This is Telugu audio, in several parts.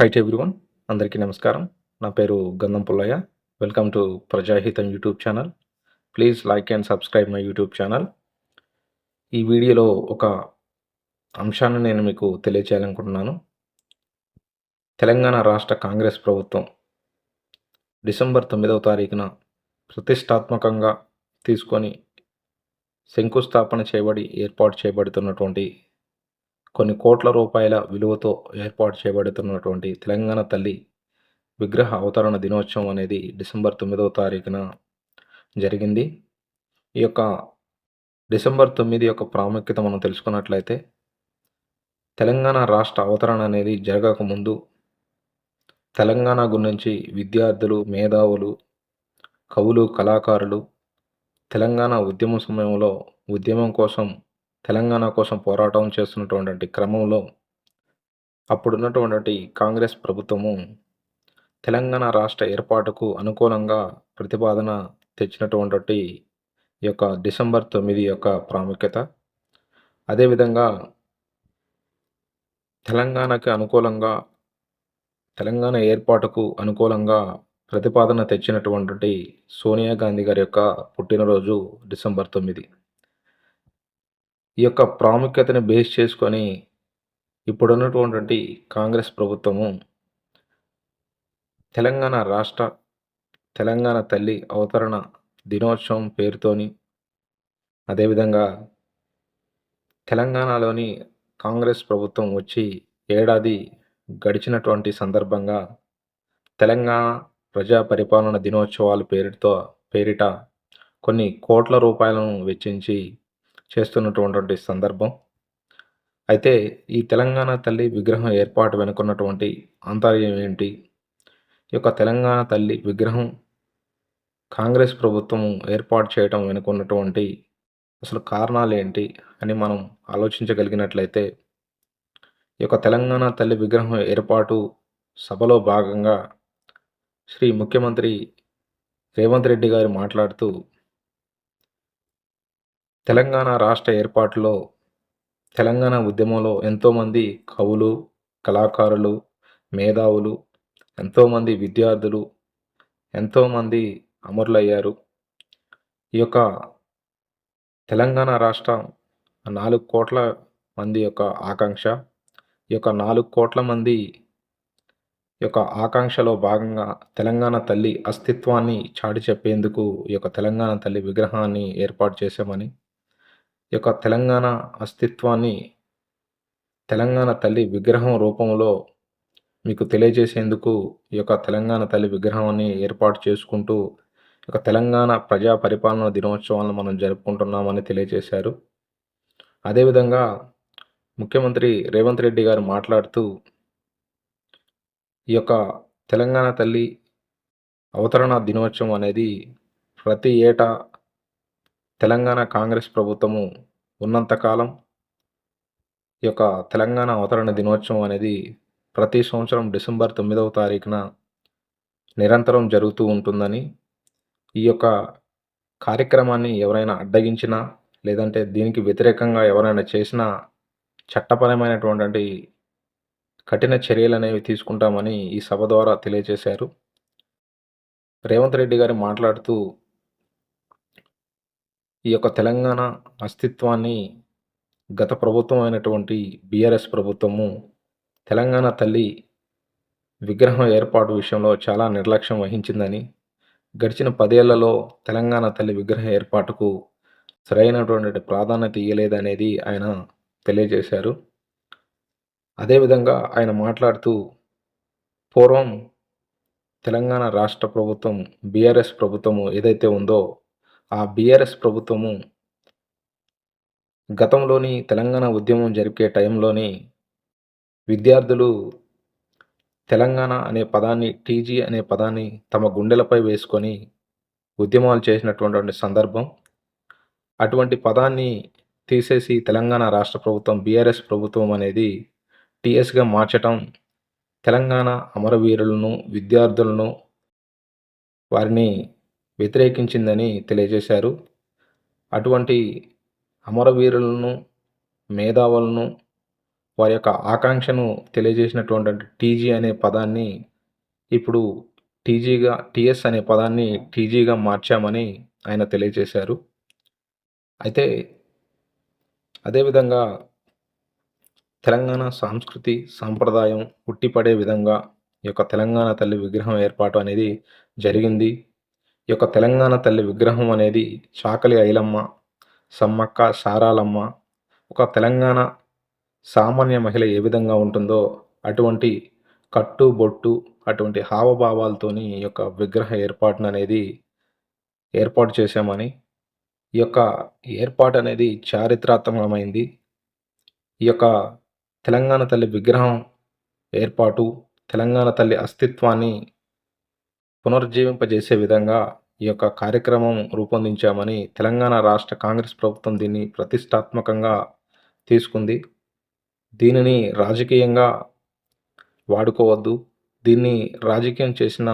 హైట్ ఎవ్రీవన్ అందరికీ నమస్కారం. నా పేరు Gandham Pullaiah. Welcome to Prajahitam YouTube channel please like and subscribe my YouTube channel ఈ వీడియోలో ఒక అంశాన్ని నేను మీకు తెలియచేయాలనుకుంటున్నాను. తెలంగాణ రాష్ట్ర కాంగ్రెస్ ప్రభుత్వం డిసెంబర్ తొమ్మిదవ తారీఖున ప్రతిష్టాత్మకంగా తీసుకొని శంకుస్థాపన చేయబడి ఏర్పాటు చేయబడుతున్నటువంటి కొన్ని కోట్ల రూపాయల విలువతో ఏర్పాటు చేయబడుతున్నటువంటి తెలంగాణ తల్లి విగ్రహ అవతరణ దినోత్సవం అనేది డిసెంబర్ తొమ్మిదవ తారీఖున జరిగింది. ఈ యొక్క డిసెంబర్ తొమ్మిది యొక్క ప్రాముఖ్యత మనం తెలుసుకున్నట్లయితే తెలంగాణ రాష్ట్ర అవతరణ అనేది జరగకముందు తెలంగాణ గురించి విద్యార్థులు మేధావులు కవులు కళాకారులు తెలంగాణ ఉద్యమ సమయంలో ఉద్యమం కోసం తెలంగాణ కోసం పోరాటం చేస్తున్నటువంటి క్రమంలో అప్పుడున్నటువంటి కాంగ్రెస్ ప్రభుత్వము తెలంగాణ రాష్ట్ర ఏర్పాటుకు అనుకూలంగా ప్రతిపాదన తెచ్చినటువంటి ఈ యొక్క డిసెంబర్ తొమ్మిది యొక్క ప్రాముఖ్యత. అదేవిధంగా తెలంగాణకి అనుకూలంగా తెలంగాణ ఏర్పాటుకు అనుకూలంగా ప్రతిపాదన తెచ్చినటువంటి సోనియా గాంధీ గారి యొక్క పుట్టినరోజు డిసెంబర్ తొమ్మిది. ఈ యొక్క ప్రాముఖ్యతని బేస్ చేసుకొని ఇప్పుడున్నటువంటి కాంగ్రెస్ ప్రభుత్వము తెలంగాణ రాష్ట్ర తెలంగాణ తల్లి అవతరణ దినోత్సవం పేరుతోని అదేవిధంగా తెలంగాణలోని కాంగ్రెస్ ప్రభుత్వం వచ్చి ఏడాది గడిచినటువంటి సందర్భంగా తెలంగాణ ప్రజా పరిపాలన దినోత్సవాల పేరుతో పేరిట కొన్ని కోట్ల రూపాయలను వెచ్చించి చేస్తున్నటువంటి సందర్భం. అయితే ఈ తెలంగాణ తల్లి విగ్రహం ఏర్పాటు వెనుకున్నటువంటి ఆంతర్యం ఏంటి? ఈ యొక్క తెలంగాణ తల్లి విగ్రహం కాంగ్రెస్ ప్రభుత్వం ఏర్పాటు చేయడం వెనుకున్నటువంటి అసలు కారణాలు ఏంటి అని మనం ఆలోచించగలిగినట్లయితే ఈ యొక్క తెలంగాణ తల్లి విగ్రహం ఏర్పాటు సభలో భాగంగా శ్రీ ముఖ్యమంత్రి రేవంత్ రెడ్డి గారు మాట్లాడుతూ తెలంగాణ రాష్ట్ర ఏర్పాటులో తెలంగాణ ఉద్యమంలో ఎంతోమంది కవులు కళాకారులు మేధావులు ఎంతోమంది విద్యార్థులు ఎంతోమంది అమరులయ్యారు. ఈ యొక్క తెలంగాణ రాష్ట్రం నాలుగు కోట్ల మంది యొక్క ఆకాంక్ష ఈ యొక్క నాలుగు కోట్ల మంది యొక్క ఆకాంక్షలో భాగంగా తెలంగాణ తల్లి అస్తిత్వాన్ని చాటి చెప్పేందుకు ఈ యొక్క తెలంగాణ తల్లి విగ్రహాన్ని ఏర్పాటు చేశామని యొక్క తెలంగాణ అస్తిత్వాన్ని తెలంగాణ తల్లి విగ్రహం రూపంలో మీకు తెలియజేసేందుకు ఈ యొక్క తెలంగాణ తల్లి విగ్రహాన్ని ఏర్పాటు చేసుకుంటూ ఒక యొక్క తెలంగాణ ప్రజా పరిపాలన దినోత్సవాలను మనం జరుపుకుంటున్నామని తెలియజేశారు. అదేవిధంగా ముఖ్యమంత్రి రేవంత్ రెడ్డి గారు మాట్లాడుతూ ఈ యొక్క తెలంగాణ తల్లి అవతరణ దినోత్సవం అనేది ప్రతి ఏటా తెలంగాణ కాంగ్రెస్ ప్రభుత్వము ఉన్నంతకాలం ఈ యొక్క తెలంగాణ అవతరణ దినోత్సవం అనేది ప్రతి సంవత్సరం డిసెంబర్ తొమ్మిదవ తారీఖున నిరంతరం జరుగుతూ ఉంటుందని ఈ యొక్క కార్యక్రమాన్ని ఎవరైనా అడ్డగించినా లేదంటే దీనికి వ్యతిరేకంగా ఎవరైనా చేసినా చట్టపరమైనటువంటి కఠిన చర్యలు అనేవి తీసుకుంటామని ఈ సభ ద్వారా తెలియజేశారు. రేవంత్ రెడ్డి గారు మాట్లాడుతూ ఈ యొక్క తెలంగాణ అస్తిత్వాన్ని గత ప్రభుత్వం అయినటువంటి బీఆర్ఎస్ ప్రభుత్వము తెలంగాణ తల్లి విగ్రహం ఏర్పాటు విషయంలో చాలా నిర్లక్ష్యం వహించిందని గడిచిన పదేళ్ళలో తెలంగాణ తల్లి విగ్రహం ఏర్పాటుకు సరైనటువంటి ప్రాధాన్యత ఇవ్వలేదనేది ఆయన తెలియజేశారు. అదేవిధంగా ఆయన మాట్లాడుతూ పూర్వం తెలంగాణ రాష్ట్ర ప్రభుత్వం బీఆర్ఎస్ ప్రభుత్వము ఏదైతే ఉందో ఆ బీఆర్ఎస్ ప్రభుత్వము గతంలోని తెలంగాణ ఉద్యమం జరిపే టైంలోని విద్యార్థులు తెలంగాణ అనే పదాన్ని టీజీ అనే పదాన్ని తమ గుండెలపై వేసుకొని ఉద్యమాలు చేసినటువంటి సందర్భం. అటువంటి పదాన్ని తీసేసి తెలంగాణ రాష్ట్ర ప్రభుత్వం బీఆర్ఎస్ ప్రభుత్వం అనేది టీఎస్గా మార్చటం తెలంగాణ అమరవీరులను విద్యార్థులను వారిని వ్యతిరేకించిందని తెలియజేశారు. అటువంటి అమరవీరులను మేధావులను వారి యొక్క ఆకాంక్షను తెలియజేసినటువంటి టీజీ అనే పదాన్ని ఇప్పుడు టీజీగా టీఎస్ అనే పదాన్ని టీజీగా మార్చామని ఆయన తెలియజేశారు. అయితే అదేవిధంగా తెలంగాణ సంస్కృతి సాంప్రదాయం ఉట్టిపడే విధంగా ఈ యొక్క తెలంగాణ తల్లి విగ్రహం ఏర్పాటు అనేది జరిగింది. ఈ యొక్క తెలంగాణ తల్లి విగ్రహం అనేది చాకలి ఐలమ్మ సమ్మక్క సారాలమ్మ ఒక తెలంగాణ సామాన్య మహిళ ఏ విధంగా ఉంటుందో అటువంటి కట్టు బొట్టు అటువంటి హావభావాలతోని ఈ యొక్క విగ్రహ ఏర్పాటును అనేది ఏర్పాటు చేశామని ఈ యొక్క ఏర్పాటు అనేది చారిత్రాత్మకమైంది. ఈ యొక్క తెలంగాణ తల్లి విగ్రహం ఏర్పాటు తెలంగాణ తల్లి అస్తిత్వాన్ని పునరుజ్జీవింపజేసే విధంగా ఈ యొక్క కార్యక్రమం రూపొందించామని తెలంగాణ రాష్ట్ర కాంగ్రెస్ ప్రభుత్వం దీన్ని ప్రతిష్టాత్మకంగా తీసుకుంది. దీనిని రాజకీయంగా వాడుకోవద్దు. దీన్ని రాజకీయం చేసిన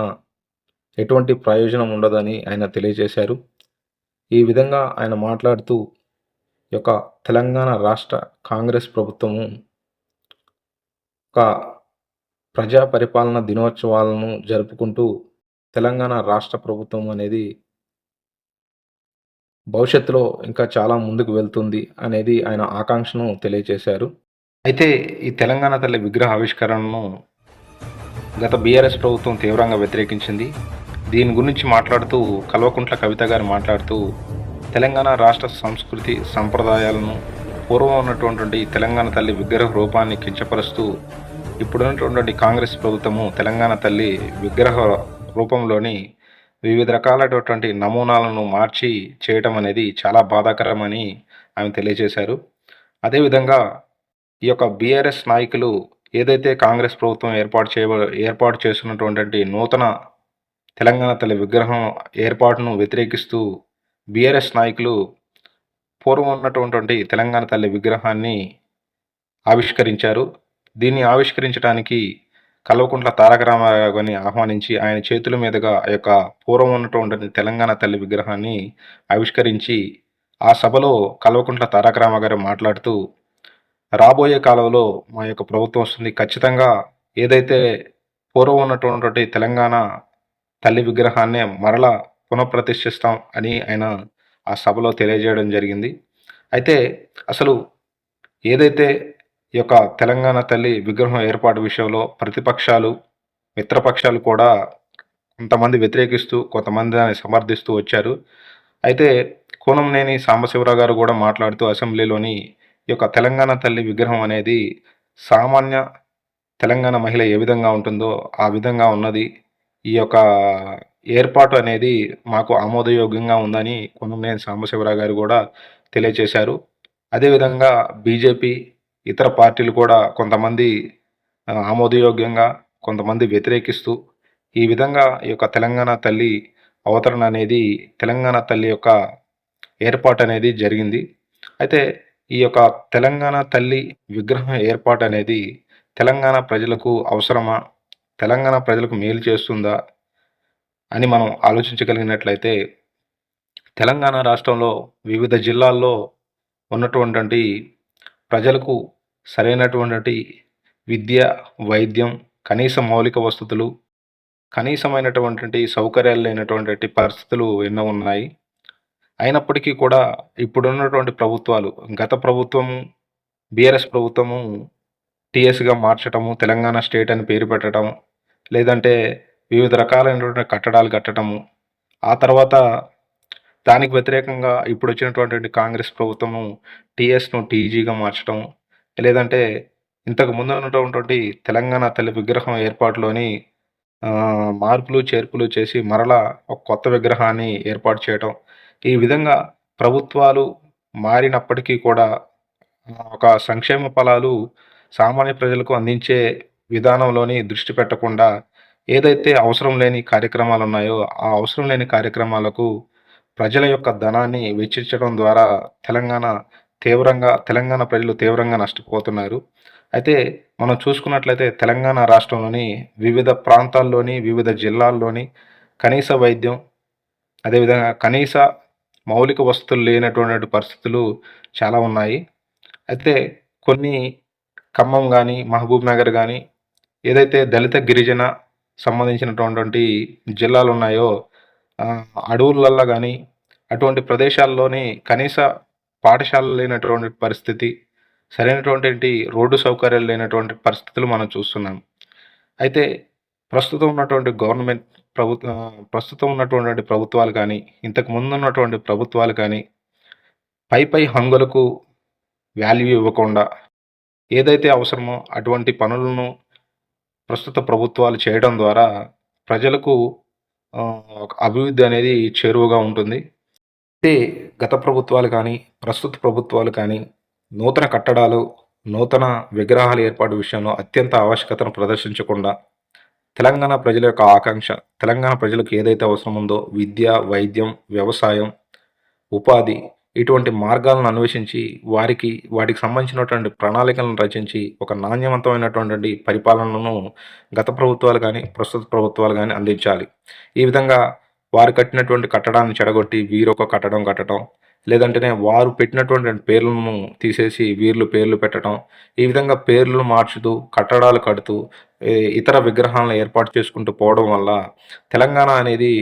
ఎటువంటి ప్రయోజనం ఉండదని ఆయన తెలియజేశారు. ఈ విధంగా ఆయన మాట్లాడుతూ ఈ యొక్క తెలంగాణ రాష్ట్ర కాంగ్రెస్ ప్రభుత్వము ఒక ప్రజా పరిపాలన దినోత్సవాలను జరుపుకుంటూ తెలంగాణ రాష్ట్ర ప్రభుత్వం అనేది భవిష్యత్తులో ఇంకా చాలా ముందుకు వెళ్తుంది అనేది ఆయన ఆకాంక్షను తెలియజేశారు. అయితే ఈ తెలంగాణ తల్లి విగ్రహ ఆవిష్కరణను గత బీఆర్ఎస్ ప్రభుత్వం తీవ్రంగా వ్యతిరేకించింది. దీని గురించి మాట్లాడుతూ కల్వకుంట్ల కవిత గారు మాట్లాడుతూ తెలంగాణ రాష్ట్ర సంస్కృతి సంప్రదాయాలను పూర్వం ఉన్నటువంటి తెలంగాణ తల్లి విగ్రహ రూపాన్ని కించపరుస్తూ ఇప్పుడున్నటువంటి కాంగ్రెస్ ప్రభుత్వము తెలంగాణ తల్లి విగ్రహ రూపంలోని వివిధ రకాలైనటువంటి నమూనాలను మార్చి చేయటం అనేది చాలా బాధాకరమని ఆమె తెలియజేశారు. అదేవిధంగా ఈ యొక్క బీఆర్ఎస్ నాయకులు ఏదైతే కాంగ్రెస్ ప్రభుత్వం ఏర్పాటు చేయ ఏర్పాటు చేస్తున్నటువంటి నూతన తెలంగాణ తల్లి విగ్రహం ఏర్పాటును వ్యతిరేకిస్తూ బీఆర్ఎస్ నాయకులు పూర్వం ఉన్నటువంటి తెలంగాణ తల్లి విగ్రహాన్ని ఆవిష్కరించారు. దీన్ని ఆవిష్కరించడానికి కల్వకుంట్ల తారక రామారావుని గారిని ఆహ్వానించి ఆయన చేతుల మీదుగా ఆ యొక్క పూర్వం ఉన్నటువంటి తెలంగాణ తల్లి విగ్రహాన్ని ఆవిష్కరించి ఆ సభలో కల్వకుంట్ల తారక రామారావు మాట్లాడుతూ రాబోయే కాలంలో మా యొక్క ప్రభుత్వం వస్తుంది. ఖచ్చితంగా ఏదైతే పూర్వం ఉన్నటువంటి తెలంగాణ తల్లి విగ్రహాన్నే మరలా పునఃప్రతిష్ఠిస్తాం అని ఆయన ఆ సభలో తెలియజేయడం జరిగింది. అయితే అసలు ఏదైతే ఈ యొక్క తెలంగాణ తల్లి విగ్రహం ఏర్పాటు విషయంలో ప్రతిపక్షాలు మిత్రపక్షాలు కూడా కొంతమంది వ్యతిరేకిస్తూ కొంతమంది దాన్ని సమర్థిస్తూ వచ్చారు. అయితే కోనంనేని సాంబశివరావు గారు కూడా మాట్లాడుతూ అసెంబ్లీలోని ఈ యొక్క తెలంగాణ తల్లి విగ్రహం అనేది సామాన్య తెలంగాణ మహిళ ఏ విధంగా ఉంటుందో ఆ విధంగా ఉన్నది. ఈ యొక్క ఏర్పాటు అనేది మాకు ఆమోదయోగ్యంగా ఉందని కొనుమనేని సాంబశివరావు గారు కూడా తెలియజేశారు. అదేవిధంగా బీజేపీ ఇతర పార్టీలు కూడా కొంతమంది ఆమోదయోగ్యంగా కొంతమంది వ్యతిరేకిస్తూ ఈ విధంగా ఈ యొక్క తెలంగాణ తల్లి అవతరణ అనేది తెలంగాణ తల్లి యొక్క ఏర్పాటు అనేది జరిగింది. అయితే ఈ యొక్క తెలంగాణ తల్లి విగ్రహం ఏర్పాటు అనేది తెలంగాణ ప్రజలకు అవసరమా? తెలంగాణ ప్రజలకు మేలు చేస్తుందా? అని మనం ఆలోచించగలిగినట్లయితే తెలంగాణ రాష్ట్రంలో వివిధ జిల్లాల్లో ఉన్నటువంటి ప్రజలకు సరైనటువంటి విద్య వైద్యం కనీస మౌలిక వసతులు కనీసమైనటువంటి సౌకర్యాలు లేనటువంటి పరిస్థితులు ఎన్నో ఉన్నాయి. అయినప్పటికీ కూడా ఇప్పుడున్నటువంటి ప్రభుత్వాలు గత ప్రభుత్వము బీఆర్ఎస్ ప్రభుత్వము టీఎస్గా మార్చటము తెలంగాణ స్టేట్ అని పేరు పెట్టడం లేదంటే వివిధ రకాలైనటువంటి కట్టడాలు కట్టడము ఆ తర్వాత దానికి వ్యతిరేకంగా ఇప్పుడు వచ్చినటువంటి కాంగ్రెస్ ప్రభుత్వము టీఎస్ను టీజీగా మార్చడం లేదంటే ఇంతకు ముందు ఉన్నటువంటి తెలంగాణ తల్లి విగ్రహం ఏర్పాటులోని మార్పులు చేర్పులు చేసి మరలా ఒక కొత్త విగ్రహాన్ని ఏర్పాటు చేయటం. ఈ విధంగా ప్రభుత్వాలు మారినప్పటికీ కూడా ఒక సంక్షేమ ఫలాలు సామాన్య ప్రజలకు అందించే విధానంలోని దృష్టి పెట్టకుండా ఏదైతే అవసరం లేని కార్యక్రమాలు ఉన్నాయో ఆ అవసరం లేని కార్యక్రమాలకు ప్రజల యొక్క ధనాన్ని వెచ్చించడం ద్వారా తెలంగాణ తీవ్రంగా తెలంగాణ ప్రజలు తీవ్రంగా నష్టపోతున్నారు. అయితే మనం చూసుకున్నట్లయితే తెలంగాణ రాష్ట్రంలోని వివిధ ప్రాంతాల్లోని వివిధ జిల్లాల్లోని కనీస వైద్యం అదేవిధంగా కనీస మౌలిక వసతులు లేనటువంటి పరిస్థితులు చాలా ఉన్నాయి. అయితే కొన్ని ఖమ్మం కానీ మహబూబ్ నగర్ కానీ ఏదైతే దళిత గిరిజన సంబంధించినటువంటి జిల్లాలు ఉన్నాయో అడవులల్లో కానీ అటువంటి ప్రదేశాల్లోని కనీస పాఠశాలలు లేనటువంటి పరిస్థితి సరైనటువంటి రోడ్డు సౌకర్యాలు లేనటువంటి పరిస్థితులు మనం చూస్తున్నాం. అయితే ప్రస్తుతం ఉన్నటువంటి గవర్నమెంట్ ప్రభుత్వ ప్రస్తుతం ఉన్నటువంటి ప్రభుత్వాలు కానీ ఇంతకు ముందు ఉన్నటువంటి ప్రభుత్వాలు కానీ పై పై హంగులకు వాల్యూ ఇవ్వకుండా ఏదైతే అవసరమో అటువంటి పనులను ప్రస్తుత ప్రభుత్వాలు చేయడం ద్వారా ప్రజలకు ఒక అభివృద్ధి అనేది చేరువగా ఉంటుంది. అయితే గత ప్రభుత్వాలు కానీ ప్రస్తుత ప్రభుత్వాలు కానీ నూతన కట్టడాలు నూతన విగ్రహాల ఏర్పాటు విషయంలో అత్యంత ఆవశ్యకతను ప్రదర్శించకుండా తెలంగాణ ప్రజల యొక్క ఆకాంక్ష తెలంగాణ ప్రజలకు ఏదైతే అవసరం ఉందో విద్య వైద్యం వ్యవసాయం ఉపాధి ఇటువంటి మార్గాలను అన్వేషించి వారికి వాటికి సంబంధించినటువంటి ప్రణాళికలను రచించి ఒక నాణ్యవంతమైనటువంటి పరిపాలనను గత ప్రభుత్వాలు కానీ ప్రస్తుత ప్రభుత్వాలు కానీ అందించాలి. ఈ విధంగా వారు కట్టినటువంటి కట్టడాన్ని చెడగొట్టి వీరొక కట్టడం కట్టడం లేదంటేనే వారు పెట్టినటువంటి పేర్లను తీసేసి వీర్లు పేర్లు పెట్టడం ఈ విధంగా పేర్లు మార్చుతూ కట్టడాలు కడుతూ ఇతర విగ్రహాలను ఏర్పాటు చేసుకుంటూ పోవడం వల్ల తెలంగాణ అనేది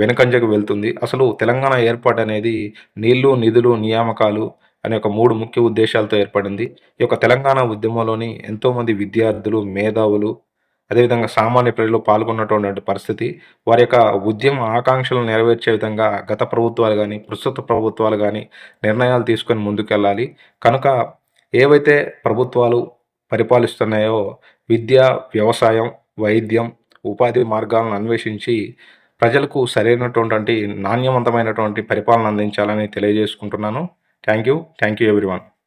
వెనుకంజకు వెళ్తుంది. అసలు తెలంగాణ ఏర్పాటు అనేది నీళ్ళు నిధులు నియామకాలు అనే ఒక మూడు ముఖ్య ఉద్దేశాలతో ఏర్పడింది. ఈ యొక్క తెలంగాణ ఉద్యమంలోని ఎంతోమంది విద్యార్థులు మేధావులు అదేవిధంగా సామాన్య ప్రజలు పాల్గొన్నటువంటి పరిస్థితి వారి యొక్క ఉద్యమ ఆకాంక్షలను నెరవేర్చే విధంగా గత ప్రభుత్వాలు కానీ ప్రస్తుత ప్రభుత్వాలు కానీ నిర్ణయాలు తీసుకొని ముందుకెళ్ళాలి. కనుక ఏవైతే ప్రభుత్వాలు పరిపాలిస్తున్నాయో విద్య వ్యవసాయం వైద్యం ఉపాధి మార్గాలను అన్వేషించి ప్రజలకు సరైనటువంటి నాణ్యవంతమైనటువంటి పరిపాలన అందించాలని తెలియజేసుకుంటున్నాను. Thank you. Thank you everyone.